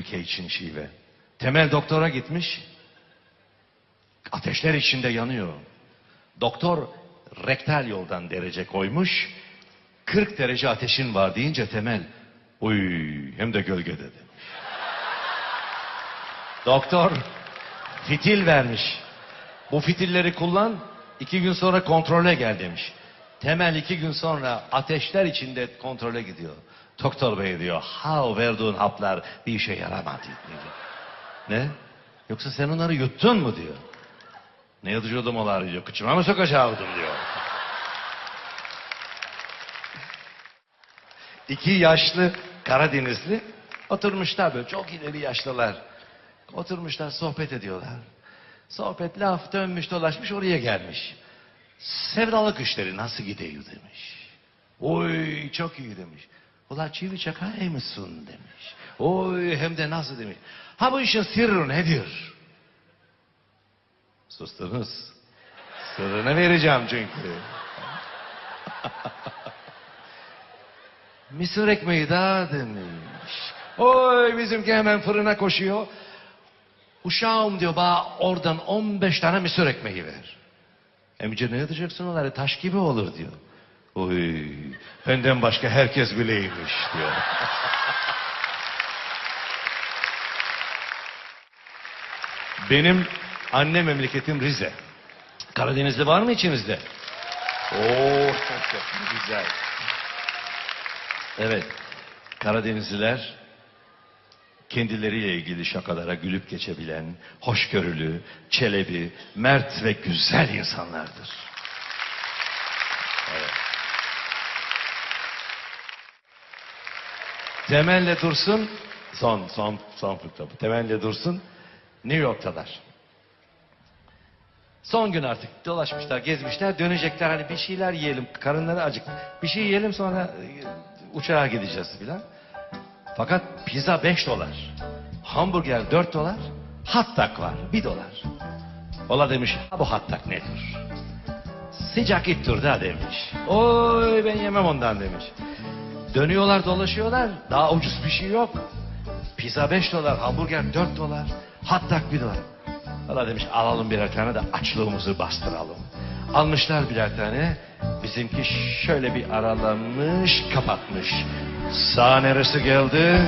ülke için şive. Temel doktora gitmiş. Ateşler içinde yanıyor. Doktor rektal yoldan derece koymuş. 40 derece ateşin var deyince Temel uy hem de gölgede demiş. Doktor fitil vermiş. Bu fitilleri kullan iki gün sonra kontrole gel demiş. Temel iki gün sonra ateşler içinde kontrole gidiyor. Doktor bey diyor ha verdiğin haplar bir işe yaramadı. diyor. Ne? Yoksa sen onları yuttun mu diyor. Ne yutuyordum onları diyor. Kıçıma mı sokacaktım diyor. İki yaşlı Karadenizli oturmuşlar böyle çok ileri yaşlılar. Oturmuşlar sohbet ediyorlar. Sohbet laf dönmüş dolaşmış oraya gelmiş. Sevdalık işleri nasıl gidiyor demiş. Oy çok iyi demiş. Ula çivi çakar mısın demiş. Oy hem de nasıl demiş. Ha bu işin sırrı nedir? Sustunuz. Sırrını vereceğim çünkü. Mısır ekmeği daha demiş. Oy bizimki hemen fırına koşuyor. Uşağım diyor bana oradan 15 tane mısır ekmeği ver. Emice ne yapacaksın onları taş gibi olur diyor. Oy benden başka herkes bileymiş diyor. Benim anne memleketim Rize. Karadenizli var mı içinizde? Oo çok güzel. Evet. Karadenizliler kendileriyle ilgili şakalara gülüp geçebilen, hoşgörülü, çelebi, mert ve güzel insanlardır. Evet. Temel'le Dursun, son, son, son fıkra bu. Temel'le Dursun, New York'talar. Son gün artık dolaşmışlar, gezmişler, dönecekler hani bir şeyler yiyelim, karınları acık. Bir şey yiyelim sonra e, uçağa gideceğiz filan. Fakat pizza 5 dolar. Hamburger 4 dolar. Dog var 1 dolar. Ola demiş "Ha, bu dog nedir? Sıcak ittir da demiş. Oy ben yemem ondan demiş. Dönüyorlar dolaşıyorlar. Daha ucuz bir şey yok. Pizza 5 dolar, hamburger 4 dolar. Dog 1 dolar. Valla demiş alalım birer tane de açlığımızı bastıralım. Almışlar birer tane. Bizimki şöyle bir aralamış kapatmış. Sağ neresi geldi?